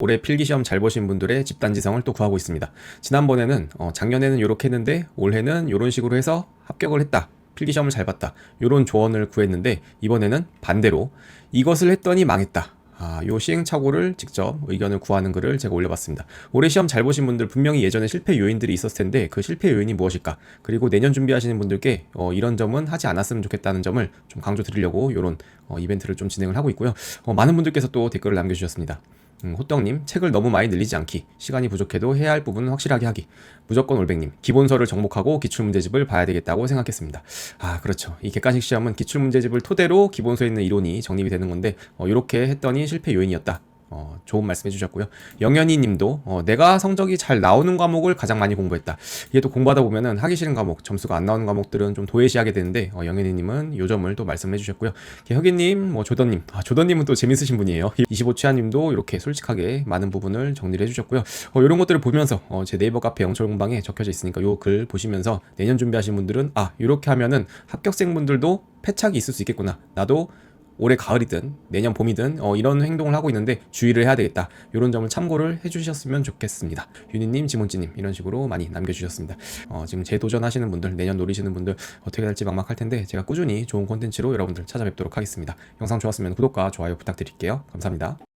올해 필기시험 잘 보신 분들의 집단지성을 또 구하고 있습니다. 지난번에는 어, 작년에는 이렇게 했는데 올해는 이런 식으로 해서 합격을 했다. 필기시험을 잘 봤다. 이런 조언을 구했는데 이번에는 반대로 이것을 했더니 망했다. 아, 요 시행착오를 직접 의견을 구하는 글을 제가 올려봤습니다. 올해 시험 잘 보신 분들 분명히 예전에 실패 요인들이 있었을 텐데 그 실패 요인이 무엇일까? 그리고 내년 준비하시는 분들께 어, 이런 점은 하지 않았으면 좋겠다는 점을 좀 강조 드리려고 이런 어, 이벤트를 좀 진행을 하고 있고요. 어, 많은 분들께서 또 댓글을 남겨주셨습니다. 음, 호떡님, 책을 너무 많이 늘리지 않기, 시간이 부족해도 해야 할 부분은 확실하게 하기, 무조건 올백님, 기본서를 정복하고 기출문제집을 봐야 되겠다고 생각했습니다. 아, 그렇죠. 이 객관식 시험은 기출문제집을 토대로 기본서에 있는 이론이 정립이 되는 건데, 어, 이렇게 했더니 실패 요인이었다. 어, 좋은 말씀 해주셨고요. 영현이 님도, 어, 내가 성적이 잘 나오는 과목을 가장 많이 공부했다. 이게 또 공부하다 보면은 하기 싫은 과목, 점수가 안 나오는 과목들은 좀 도외시하게 되는데, 어, 영현이 님은 요 점을 또 말씀해 주셨고요. 혁이 님, 뭐, 조던 님, 아, 조던 님은 또 재밌으신 분이에요. 25치아 님도 이렇게 솔직하게 많은 부분을 정리를 해주셨고요. 어, 이런 것들을 보면서, 어, 제 네이버 카페 영철 공방에 적혀져 있으니까 요 글 보시면서 내년 준비하신 분들은, 아, 이렇게 하면은 합격생분들도 패착이 있을 수 있겠구나. 나도 올해 가을이든 내년 봄이든 어, 이런 행동을 하고 있는데 주의를 해야 되겠다. 이런 점을 참고를 해주셨으면 좋겠습니다. 유니님, 지몬지님 이런 식으로 많이 남겨주셨습니다. 어, 지금 재도전하시는 분들, 내년 노리시는 분들 어떻게 될지 막막할 텐데 제가 꾸준히 좋은 콘텐츠로 여러분들 찾아뵙도록 하겠습니다. 영상 좋았으면 구독과 좋아요 부탁드릴게요. 감사합니다.